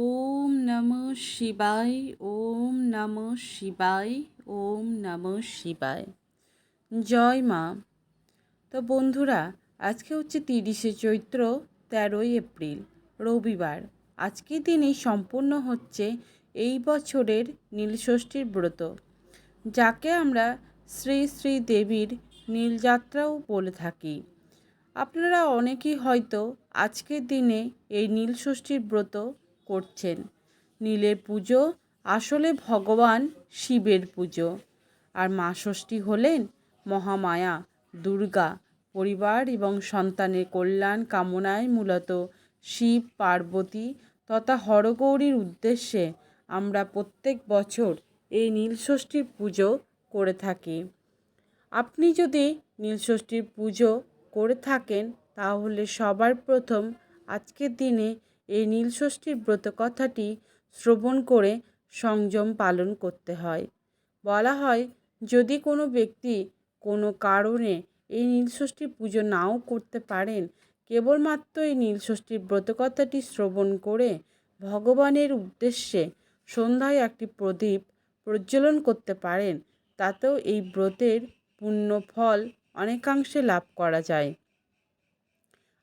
ওম নম শিবায়, ওম নম শিবায়, ওম নম শিবায়। জয় মা। তো বন্ধুরা, আজকে হচ্ছে তিরিশে চৈত্র, তেরোই এপ্রিল, রবিবার। আজকের দিনেই সম্পূর্ণ হচ্ছে এই বছরের নীলষষ্ঠীর ব্রত, যাকে আমরা শ্রী শ্রী দেবীর নীলযাত্রাও বলে থাকি। আপনারা অনেকেই হয়তো আজকের দিনে এই নীলষষ্ঠীর ব্রত করছেন। নীলের পুজো, আসলে ভগবান শিবের পুজো। আর মা ষষ্ঠী হলেন মহামায়া, দুর্গা, পরিবার এবং সন্তানের কল্যাণ কামনায় মূলত শিব, পার্বতী তথা হরগৌরীর উদ্দেশ্যে আমরা প্রত্যেক বছর এই নীলষষ্ঠীর পুজো করে থাকি। আপনি যদি নীলষষ্ঠীর পুজো করে থাকেন, তাহলে সবার প্রথম আজকের দিনে এই নীলষষ্ঠীর ব্রত কথাটি শ্রবণ করে সংযম পালন করতে হয়। বলা হয়, যদি কোনো ব্যক্তি কোনো কারণে এই নীলষষ্ঠী পুজো নাও করতে পারেন, কেবলমাত্র এই নীলষষ্ঠীর ব্রতকথাটি শ্রবণ করে ভগবানের উদ্দেশ্যে সন্ধ্যায় একটি প্রদীপ প্রজ্বলন করতে পারেন, তাতেও এই ব্রতের পুণ্য ফল অনেকাংশে লাভ করা যায়।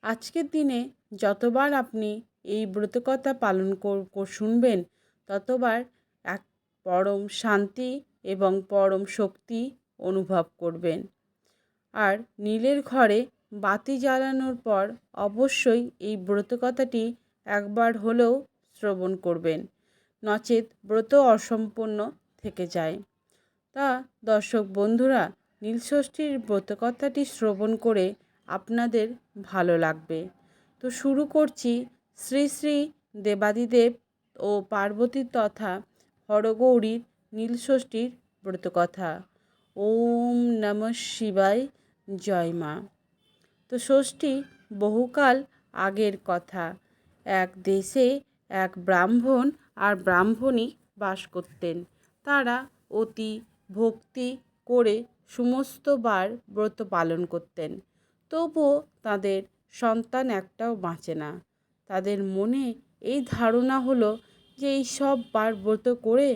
আজকের দিনে যতবার আপনি এই ব্রতকথা পালন শুনবেন, ততবার এক পরম শান্তি এবং পরম শক্তি অনুভব করবেন। আর নীলের ঘরে বাতি জ্বালানোর পর অবশ্যই এই ব্রতকথাটি একবার হলেও শ্রবণ করবেন। নচেত ব্রত অসম্পূর্ণ থেকে যায়। তা দর্শক বন্ধুরা নীলষষ্ঠীর ব্রতকথাটি শ্রবণ করে আপনাদের ভালো লাগবে। তো শুরু করছি শ্রী শ্রী দেবাদিদেব ও পার্বতী তথা হরগৌরীর নীলষষ্ঠীর ব্রতকথা। ওম নম শিবায়, জয় মা। তো ষষ্ঠী বহুকাল আগের কথা। এক দেশে এক ব্রাহ্মণ আর ব্রাহ্মণী বাস করতেন। তারা অতি ভক্তি করে সমস্ত বার ব্রত পালন করতেন। তবুও তাদের সন্তান একটাও বাঁচে না। তাদের মনে এই ধারণা হলো যে এই সব বার ব্রত করে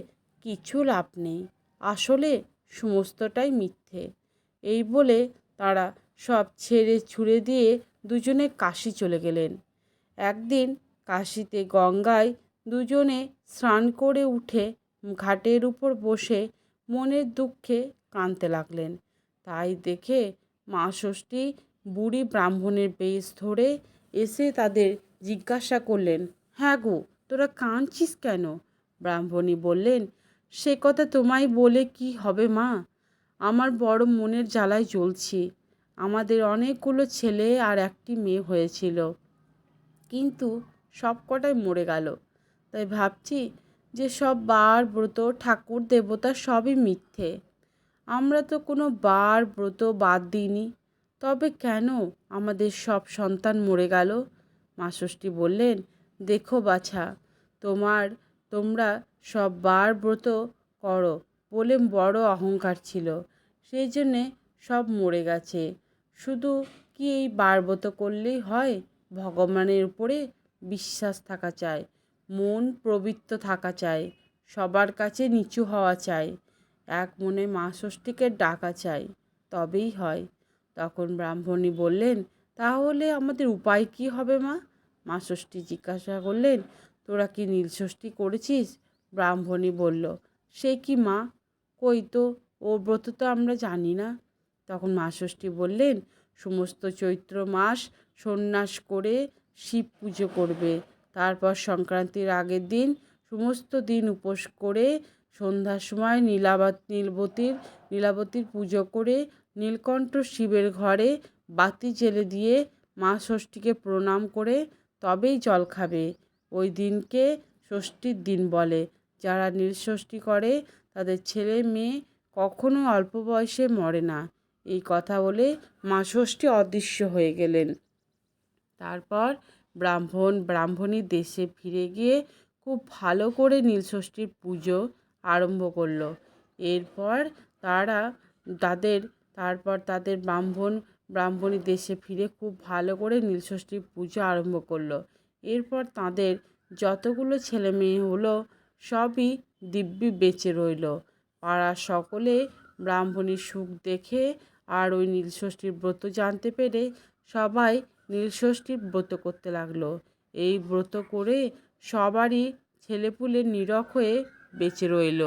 কিছু লাভ নেই। আসলে সমস্তটাই মিথ্যে। এই বলে তারা সব ছেড়ে ছুড়ে দিয়ে দুজনে কাশি চলে গেলেন। একদিন কাশিতে গঙ্গায় দুজনে স্নান করে উঠে ঘাটের উপর বসে মনের দুঃখে কাঁদতে লাগলেন। তাই দেখে মা ষষ্ঠী বুড়ি ব্রাহ্মণের বেশ ধরে এসে তাদের জিজ্ঞাসা করলেন হ্যাঁ গো, তোরা কাঁদছিস কেন? ব্রাহ্মণী বললেন, সে কথা তোমায় বলে কি হবে মা? আমার বড় মনের জ্বালায় জ্বলছি। আমাদের অনেকগুলো ছেলে আর একটি মেয়ে হয়েছিল। কিন্তু সব কটাই মরে গেল। তাই ভাবছি যে সব বার ব্রত, ঠাকুর, দেবতা সবই মিথ্যে। আমরা তো কোনো বার ব্রত বাদ দিইনি। তবে কেন আমাদের সব সন্তান মরে গেল? মা ষষ্ঠী বললেন, দেখো বাছা, তোমার, তোমরা সব বার ব্রত করো। বলে বড় অহংকার ছিল। সেই জন্যে সব মরে গেছে। শুধু কি এই বার ব্রত করলেই হয়? ভগবানের উপরে বিশ্বাস থাকা চাই, মন প্রবৃত্ত থাকা চাই, সবার কাছে নিচু হওয়া চাই, এক মনে মা ষষ্ঠীকে ডাকা চাই, তবেই হয়। তখন ব্রাহ্মণী বললেন তাহলে আমাদের উপায় কি হবে মা? মা ষষ্ঠী জিজ্ঞাসা করলেন, তোরা কি নীলষষ্ঠী করেছিস? ব্রাহ্মণী বলল, সে কি মা? কই তো, ও ব্রত তো আমরা জানি না। তখন মা ষষ্ঠী বললেন, সমস্ত চৈত্র মাস সন্ন্যাস করে শিব পুজো করবে। তারপর সংক্রান্তির আগের দিন সমস্ত দিন উপোস করে সন্ধ্যার সময় নীলাবাত, নীলবতীর, নীলাবতীর পুজো করে নীলকণ্ঠ শিবের ঘরে বাতি জেলে দিয়ে মা ষষ্ঠীকে প্রণাম করে তবেই জল খাবে। ওই দিনকে ষষ্ঠীর দিন বলে। যারা নীলষষ্ঠী করে, তাদের ছেলে মেয়ে কখনো অল্প বয়সে মরে না। এই কথা বলে মা ষষ্ঠী অদৃশ্য হয়ে গেলেন। তারপর ব্রাহ্মণ ব্রাহ্মণী দেশে ফিরে গিয়ে খুব ভালো করে নীলষষ্ঠীর পুজো আরম্ভ করল। এরপর তারা তাদের, তারপর তাদের ব্রাহ্মণ ব্রাহ্মণী দেশে ফিরে খুব ভালো করে নীলষষ্ঠীর পুজো আরম্ভ করল। এরপর তাদের যতগুলো ছেলে মেয়ে হলো, সবই দিব্যি বেঁচে রইল। পাড়ার সকলে ব্রাহ্মণীর সুখ দেখে আর ওই নীলষষ্ঠীর ব্রত জানতে পেরে সবাই নীলষষ্ঠীর ব্রত করতে লাগল। এই ব্রত করে সবারই ছেলেপুলে নিরখ হয়ে বেঁচে রইল।